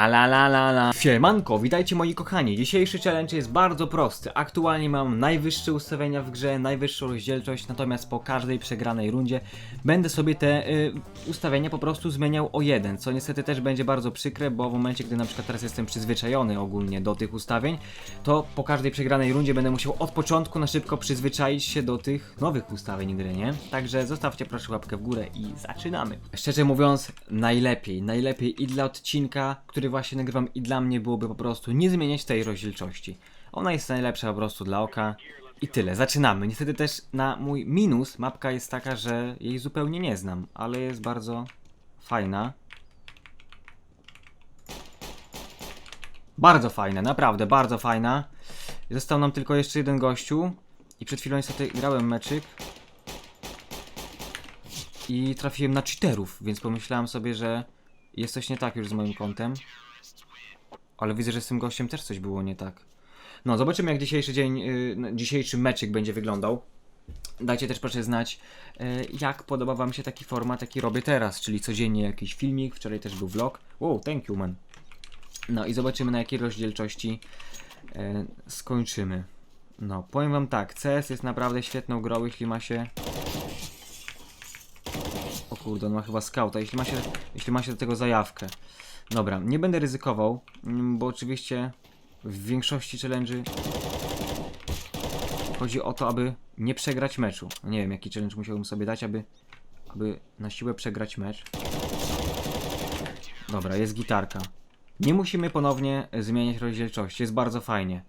La la la la. Siemanko, witajcie moi kochani. Dzisiejszy challenge jest bardzo prosty. Aktualnie mam najwyższe ustawienia w grze, najwyższą rozdzielczość, natomiast po każdej przegranej rundzie będę sobie te y, ustawienia po prostu zmieniał o jeden, co niestety też będzie bardzo przykre, bo w momencie, gdy na przykład teraz jestem przyzwyczajony ogólnie do tych ustawień, to po każdej przegranej rundzie będę musiał od początku na szybko przyzwyczaić się do tych nowych ustawień gry, nie? Także zostawcie proszę łapkę w górę i zaczynamy. Szczerze mówiąc, najlepiej, najlepiej i dla odcinka, który właśnie nagrywam i dla mnie byłoby po prostu nie zmieniać tej rozdzielczości. Ona jest najlepsza po prostu dla oka. I tyle, zaczynamy. Niestety też na mój minus mapka jest taka, że jej zupełnie nie znam, ale jest bardzo fajna. Bardzo fajna, naprawdę bardzo fajna. Został nam tylko jeszcze jeden gościu i przed chwilą niestety grałem meczyk i trafiłem na cheaterów, więc pomyślałem sobie, że jest coś nie tak już z moim kontem. Ale widzę, że z tym gościem też coś było nie tak. No, zobaczymy jak dzisiejszy dzień, yy, dzisiejszy meczyk będzie wyglądał. Dajcie też proszę znać, yy, jak podoba wam się taki format, jaki robię teraz, czyli codziennie jakiś filmik, wczoraj też był vlog. Wow, thank you man. No i zobaczymy na jakiej rozdzielczości yy, skończymy. No, powiem wam tak, CS jest naprawdę świetną grą, jeśli ma się... Kurde, on ma chyba skauta, jeśli ma się, jeśli ma się do tego zajawkę. Dobra, nie będę ryzykował, mm, bo oczywiście w większości challenge'y chodzi o to, aby nie przegrać meczu. Nie wiem, jaki challenge musiałbym sobie dać, aby, aby na siłę przegrać mecz. Dobra, jest gitarka. Nie musimy ponownie zmieniać rozdzielczości, jest bardzo fajnie.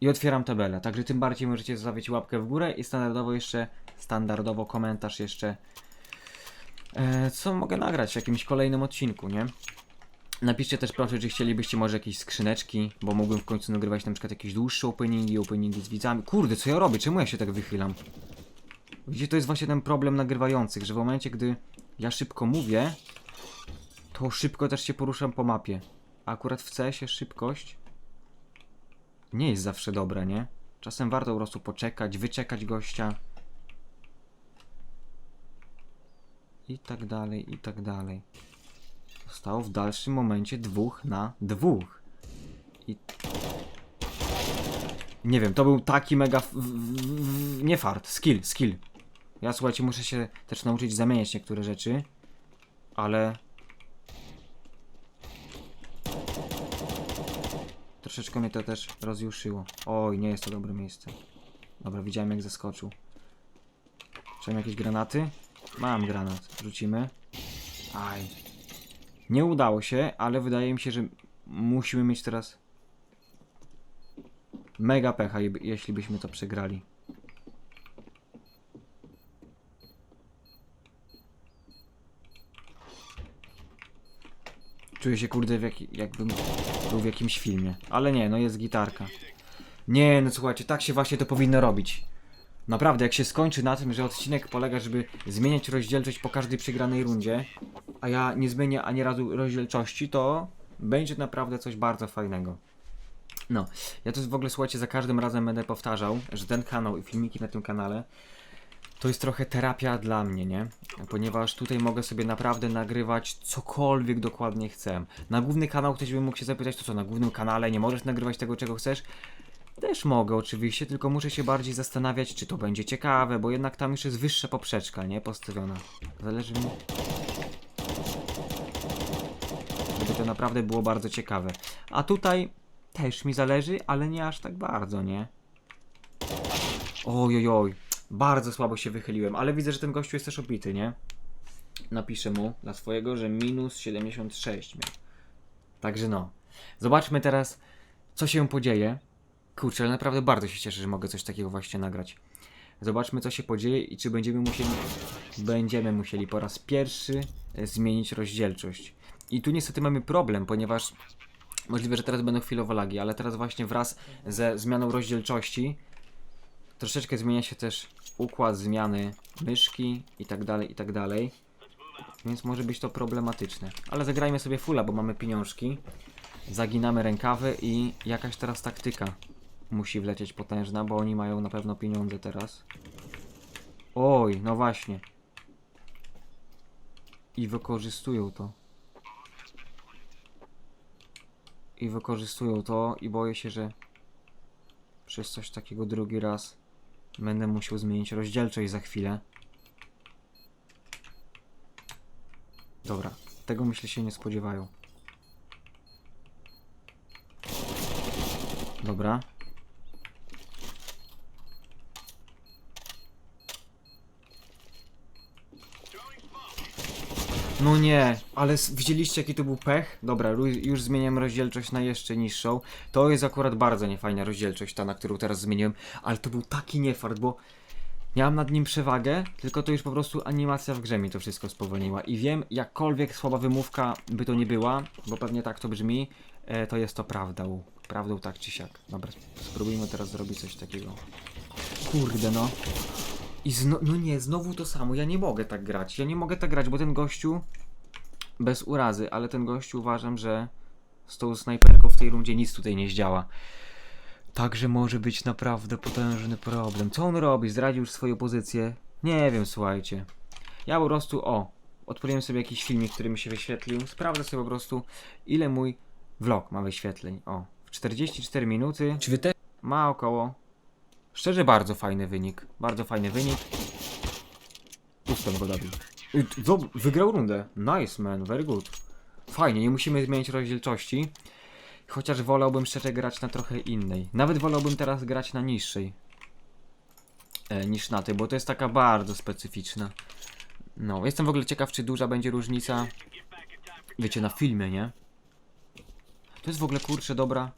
I otwieram tabelę, także tym bardziej możecie zostawić łapkę w górę i standardowo jeszcze, standardowo komentarz jeszcze co mogę nagrać w jakimś kolejnym odcinku, nie? Napiszcie też proszę, czy chcielibyście może jakieś skrzyneczki, bo mógłbym w końcu nagrywać na przykład jakieś dłuższe openingi, openingi z widzami. Kurde, co ja robię? Czemu ja się tak wychylam? Widzicie, to jest właśnie ten problem nagrywających, że w momencie, gdy ja szybko mówię, to szybko też się poruszam po mapie. A akurat w CS-ie szybkość nie jest zawsze dobra, nie? Czasem warto po prostu poczekać, wyczekać gościa. I tak dalej, i tak dalej. Zostało w dalszym momencie dwóch na dwóch. I... Nie wiem, to był taki mega... Nie fart, skill, skill. Ja słuchajcie, muszę się też nauczyć zamieniać niektóre rzeczy. Ale... Troszeczkę mnie to też rozjuszyło. Oj, nie jest to dobre miejsce. Dobra, widziałem jak zaskoczył. Czy jakieś granaty? Mam granat. Rzucimy. Aj. Nie udało się, ale wydaje mi się, że musimy mieć teraz mega pecha, jeśli byśmy to przegrali. Czuję się kurde jak, jakbym był w jakimś filmie. Ale nie, no jest gitarka. Nie, no słuchajcie, tak się właśnie to powinno robić. Naprawdę, jak się skończy na tym, że odcinek polega, żeby zmieniać rozdzielczość po każdej przegranej rundzie, a ja nie zmienię ani razu rozdzielczości, to będzie naprawdę coś bardzo fajnego. No, ja to w ogóle słuchajcie, za każdym razem będę powtarzał, że ten kanał i filmiki na tym kanale to jest trochę terapia dla mnie, nie? Ponieważ tutaj mogę sobie naprawdę nagrywać cokolwiek dokładnie chcę. Na główny kanał ktoś by mógł się zapytać, to co, na głównym kanale nie możesz nagrywać tego, czego chcesz? Też mogę oczywiście, tylko muszę się bardziej zastanawiać, czy to będzie ciekawe, bo jednak tam już jest wyższa poprzeczka, nie? Postawiona. Zależy mi... Żeby to naprawdę było bardzo ciekawe. A tutaj też mi zależy, ale nie aż tak bardzo, nie? Oj, oj, oj. Bardzo słabo się wychyliłem, ale widzę, że ten gościu jest też obity, nie? Napiszę mu dla swojego, że minus 76 miał. Także no. Zobaczmy teraz, co się podzieje. Kurczę, ale naprawdę bardzo się cieszę, że mogę coś takiego właśnie nagrać. Zobaczmy, co się podzieje i czy będziemy musieli, będziemy musieli po raz pierwszy e, zmienić rozdzielczość. I tu niestety mamy problem, ponieważ możliwe, że teraz będą chwilowo lagi, ale teraz właśnie wraz ze zmianą rozdzielczości troszeczkę zmienia się też układ zmiany myszki i tak dalej, i tak dalej. Więc może być to problematyczne. Ale zagrajmy sobie fulla, bo mamy pieniążki. Zaginamy rękawy i jakaś teraz taktyka musi wlecieć potężna, bo oni mają na pewno pieniądze teraz. Oj, no właśnie. I wykorzystują to. i wykorzystują to i boję się, że przez coś takiego drugi raz będę musiał zmienić rozdzielczość za chwilę. Dobra, tego myślę się nie spodziewają. Dobra. No nie, ale widzieliście jaki to był pech? Dobra, już zmieniam rozdzielczość na jeszcze niższą. To jest akurat bardzo niefajna rozdzielczość, ta na którą teraz zmieniłem, ale to był taki niefart, bo miałem nad nim przewagę, tylko to już po prostu animacja w grze mi to wszystko spowolniła. I wiem, jakkolwiek słaba wymówka by to nie była, bo pewnie tak to brzmi, e, to jest to prawdą. Prawdą tak czy siak. Dobra, spróbujmy teraz zrobić coś takiego. Kurde no. I zno, no nie, znowu to samo. Ja nie mogę tak grać. Ja nie mogę tak grać, bo ten gościu. Bez urazy, ale ten gościu uważam, że z tą snajperką w tej rundzie nic tutaj nie zdziała. Także może być naprawdę potężny problem. Co on robi? Zdradził już swoją pozycję? Nie wiem, słuchajcie. Ja po prostu, o, odpaliłem sobie jakiś filmik, który mi się wyświetlił. Sprawdzę sobie po prostu, ile mój vlog ma wyświetleń. O, w 44 minuty. Ma około. Szczerze bardzo fajny wynik. Bardzo fajny wynik. Ustom go dob- Wygrał rundę. Nice man, very good. Fajnie, nie musimy zmieniać rozdzielczości. Chociaż wolałbym szczerze grać na trochę innej. Nawet wolałbym teraz grać na niższej. E, niż na tej, bo to jest taka bardzo specyficzna. No, jestem w ogóle ciekaw, czy duża będzie różnica. Wiecie, na filmie, nie? To jest w ogóle kurczę dobra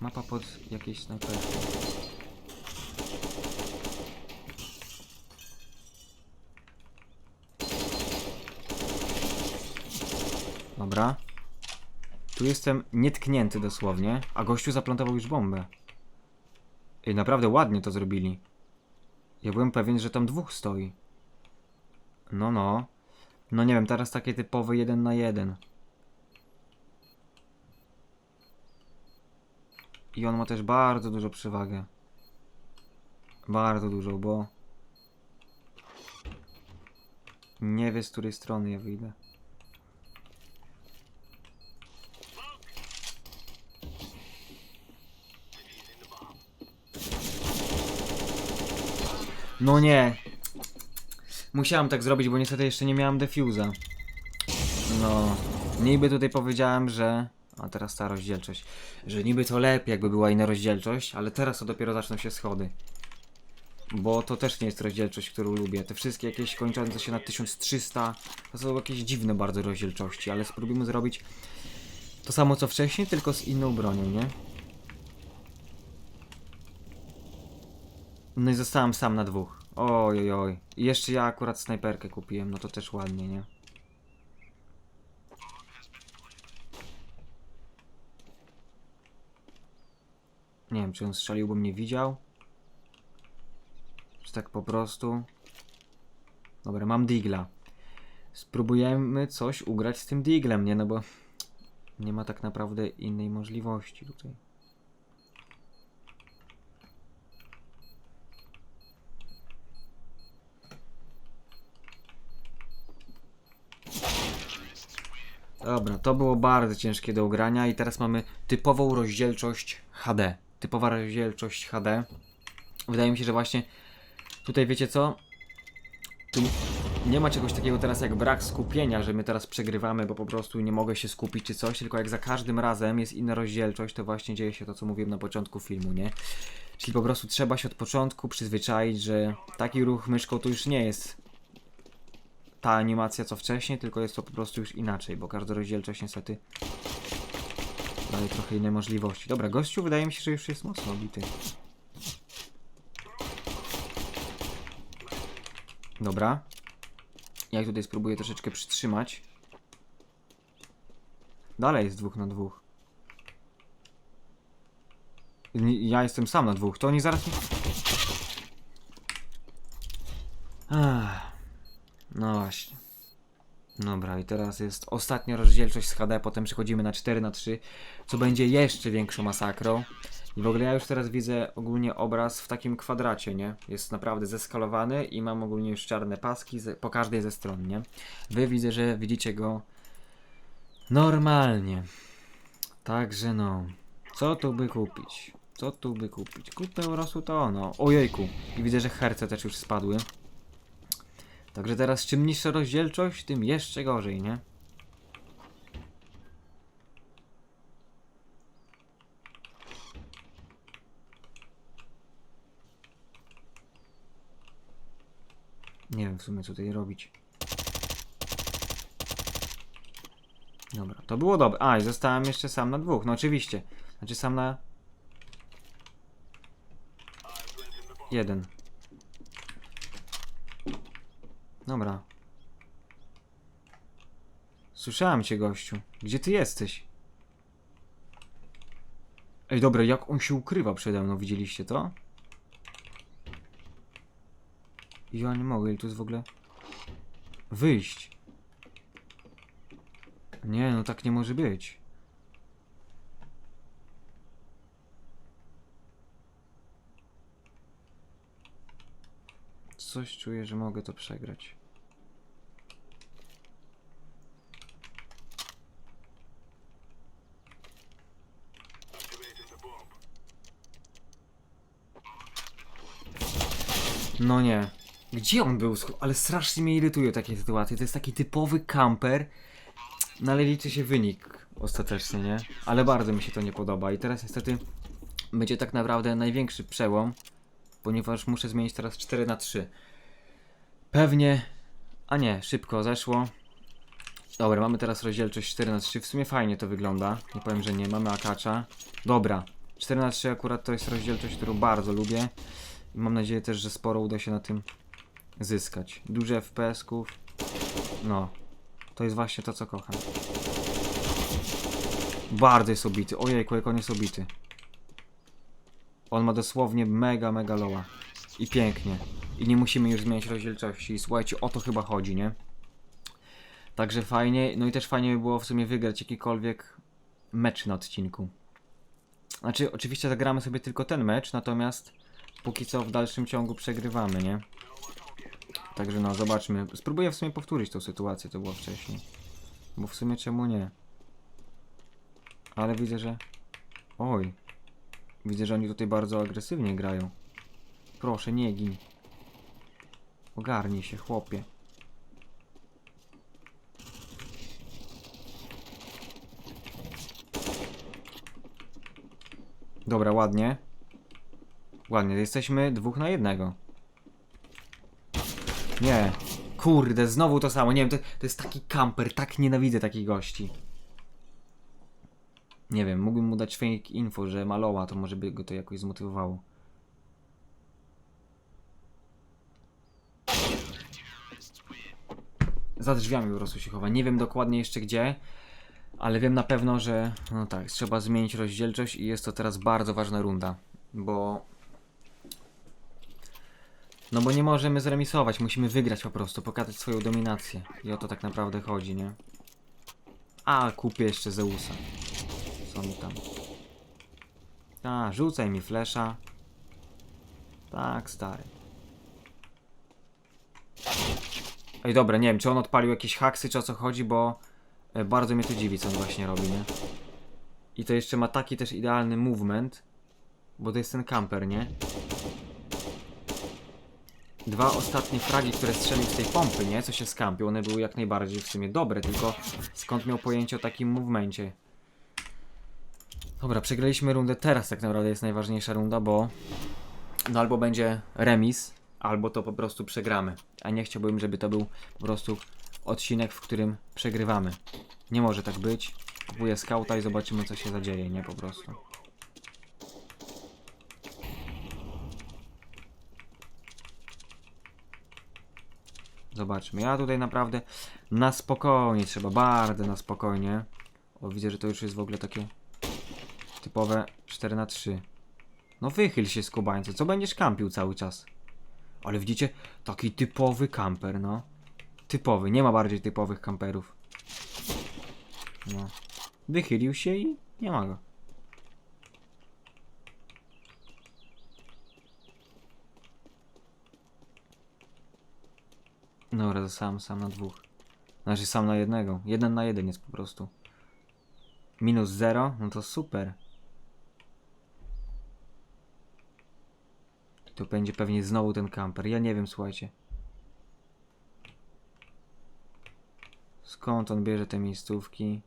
Mapa pod jakieś snajperki. Dobra. Tu jestem nietknięty dosłownie, a gościu zaplantował już bombę. I naprawdę ładnie to zrobili. Ja byłem pewien, że tam dwóch stoi. No, no. No nie wiem, teraz takie typowe jeden na jeden. I on ma też bardzo dużo przewagę. Bardzo dużo, bo nie wie z której strony ja wyjdę. No nie. Musiałem tak zrobić, bo niestety jeszcze nie miałem defuza. No, niby tutaj powiedziałem, że. A teraz ta rozdzielczość. Że niby to lepiej, jakby była inna rozdzielczość, ale teraz to dopiero zaczną się schody. Bo to też nie jest rozdzielczość, którą lubię. Te wszystkie jakieś kończące się na 1300 to są jakieś dziwne bardzo rozdzielczości, ale spróbujmy zrobić to samo co wcześniej, tylko z inną bronią, nie? No i zostałem sam na dwóch. Oj, oj. I jeszcze ja akurat snajperkę kupiłem, no to też ładnie, nie? Nie wiem, czy on strzelił, bo mnie widział. Czy tak po prostu. Dobra, mam digla. Spróbujemy coś ugrać z tym diglem, nie? No bo nie ma tak naprawdę innej możliwości tutaj. Dobra, to było bardzo ciężkie do ugrania i teraz mamy typową rozdzielczość HD. Typowa rozdzielczość HD. Wydaje mi się, że właśnie tutaj wiecie co? Tu nie ma czegoś takiego teraz jak brak skupienia, że my teraz przegrywamy, bo po prostu nie mogę się skupić czy coś, tylko jak za każdym razem jest inna rozdzielczość, to właśnie dzieje się to, co mówiłem na początku filmu, nie? Czyli po prostu trzeba się od początku przyzwyczaić, że taki ruch myszką to już nie jest ta animacja co wcześniej, tylko jest to po prostu już inaczej, bo każda rozdzielczość niestety daje trochę inne możliwości. Dobra, gościu wydaje mi się, że już jest mocno obity. Dobra. Ja tutaj spróbuję troszeczkę przytrzymać. Dalej jest dwóch na dwóch. Ja jestem sam na dwóch, to oni zaraz mi... No właśnie. Dobra, i teraz jest ostatnia rozdzielczość z HD, potem przechodzimy na 4 na 3 co będzie jeszcze większą masakrą. I w ogóle ja już teraz widzę ogólnie obraz w takim kwadracie, nie? Jest naprawdę zeskalowany i mam ogólnie już czarne paski ze, po każdej ze stron, nie? Wy widzę, że widzicie go normalnie. Także no. Co tu by kupić? Co tu by kupić? Kupę urosło to ono. Ojejku. I widzę, że herce też już spadły. Także teraz czym niższa rozdzielczość, tym jeszcze gorzej, nie? Nie wiem w sumie co tutaj robić. Dobra, to było dobre. A, i zostałem jeszcze sam na dwóch. No oczywiście. Znaczy sam na... Jeden. Dobra. Słyszałem cię, gościu. Gdzie ty jesteś? Ej, dobra, jak on się ukrywa przede mną, widzieliście to? Ja nie mogę, ile tu jest w ogóle... Wyjść. Nie, no tak nie może być. Coś czuję, że mogę to przegrać. No nie. Gdzie on był? Ale strasznie mnie irytuje takie sytuacje. To jest taki typowy camper. No ale liczy się wynik ostatecznie, nie? Ale bardzo mi się to nie podoba. I teraz niestety będzie tak naprawdę największy przełom, ponieważ muszę zmienić teraz 4 na 3. Pewnie. A nie, szybko zeszło. Dobra, mamy teraz rozdzielczość 4 na 3. W sumie fajnie to wygląda. Nie powiem, że nie. Mamy akacza. Dobra. 4 na 3 akurat to jest rozdzielczość, którą bardzo lubię. Mam nadzieję też, że sporo uda się na tym zyskać. Duże FPS-ków. No. To jest właśnie to, co kocham. Bardzo jest obity. Ojejku, jak on jest obity. On ma dosłownie mega, mega loa. I pięknie. I nie musimy już zmieniać rozdzielczości. Słuchajcie, o to chyba chodzi, nie? Także fajnie. No i też fajnie by było w sumie wygrać jakikolwiek mecz na odcinku. Znaczy, oczywiście zagramy sobie tylko ten mecz, natomiast póki co w dalszym ciągu przegrywamy, nie? Także no, zobaczmy. Spróbuję w sumie powtórzyć tą sytuację, to było wcześniej. Bo w sumie czemu nie? Ale widzę, że... Oj. Widzę, że oni tutaj bardzo agresywnie grają. Proszę, nie gin. Ogarnij się, chłopie. Dobra, ładnie. Ładnie, jesteśmy dwóch na jednego. Nie. Kurde, znowu to samo. Nie wiem, to, to jest taki kamper, tak nienawidzę takich gości. Nie wiem, mógłbym mu dać fake info, że maloła, to może by go to jakoś zmotywowało. Za drzwiami po prostu się chowa. Nie wiem dokładnie jeszcze gdzie, ale wiem na pewno, że no tak, trzeba zmienić rozdzielczość i jest to teraz bardzo ważna runda, bo no bo nie możemy zremisować, musimy wygrać po prostu, pokazać swoją dominację. I o to tak naprawdę chodzi, nie? A, kupię jeszcze Zeusa. Co mi tam? A, rzucaj mi flesza. Tak, stary. Ej, dobra, nie wiem, czy on odpalił jakieś haksy, czy o co chodzi, bo e, bardzo mnie to dziwi, co on właśnie robi, nie? I to jeszcze ma taki też idealny movement, bo to jest ten camper, nie? Dwa ostatnie fragi, które strzelił z tej pompy, nie? Co się skampił, one były jak najbardziej w sumie dobre, tylko skąd miał pojęcie o takim movemencie? Dobra, przegraliśmy rundę, teraz tak naprawdę jest najważniejsza runda, bo no albo będzie remis, albo to po prostu przegramy. A nie chciałbym, żeby to był po prostu odcinek, w którym przegrywamy. Nie może tak być. Kupuję skauta i zobaczymy co się zadzieje, nie po prostu. Zobaczmy. Ja tutaj naprawdę na spokojnie trzeba, bardzo na spokojnie. O, widzę, że to już jest w ogóle takie typowe 4 na 3 No wychyl się skubańcu, co będziesz kampił cały czas? Ale widzicie, taki typowy kamper, no. Typowy, nie ma bardziej typowych kamperów. No. Wychylił się i nie ma go. Dobra, sam, sam na dwóch. Znaczy sam na jednego. Jeden na jeden jest po prostu. Minus 0? No to super. To będzie pewnie znowu ten kamper. Ja nie wiem, słuchajcie. Skąd on bierze te miejscówki?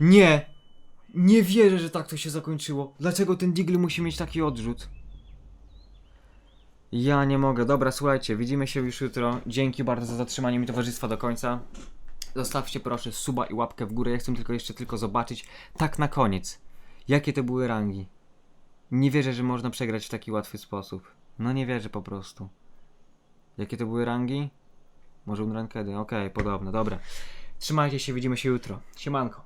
Nie! Nie wierzę, że tak to się zakończyło. Dlaczego ten Diggle musi mieć taki odrzut? Ja nie mogę. Dobra, słuchajcie, widzimy się już jutro. Dzięki bardzo za zatrzymanie mi towarzystwa do końca. Zostawcie proszę suba i łapkę w górę. Ja chcę tylko jeszcze tylko zobaczyć, tak na koniec, jakie to były rangi. Nie wierzę, że można przegrać w taki łatwy sposób. No nie wierzę po prostu. Jakie to były rangi? Może unrankedy? Okej, podobne, dobra. Trzymajcie się, widzimy się jutro. Siemanko.